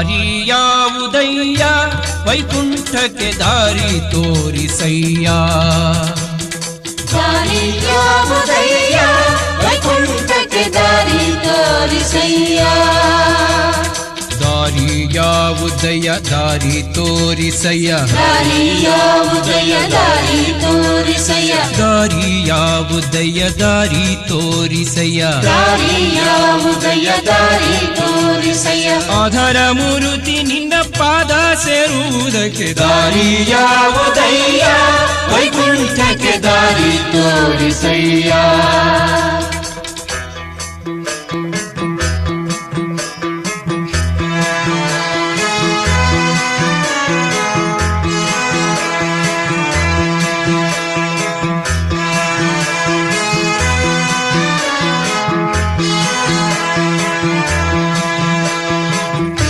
ದಾರಿಯಾವುದಯ್ಯ ವೈಕುಂಠಕ್ಕೆ ದಾರಿ ತೋರಿಸಯ್ಯ ದಾರಿಯಾವುದಯ್ಯ ವೈಕುಂಠಕ್ಕೆ ದಾರಿ ತೋರಿಸಯ್ಯ ದಾರಿಯಾವುದಯ್ಯ ದಾರಿ ತೋರಿಸಯ್ಯ ದಾರಿಯಾವುದಯ್ಯ ದಾರಿ ತೋರಿಸಯ್ಯ ದಾರಿಯಾವುದಯ್ಯ ದಾರಿ ತೋರಿಸಯ್ಯ ದಾರಿಯಾವುದಯ್ಯ ದಾರಿ ತೋರಿಸಯ್ಯ ಆಧಾರ ಮೂರುತಿ ನಿನ್ನ ಪಾದ ಸೇರುವುದಕ್ಕೆ ದಾರಿಯಾವುದಯ್ಯ ವೈಕುಂಠಕ್ಕೆ ದಾರಿ ತೋರಿಸಯ್ಯ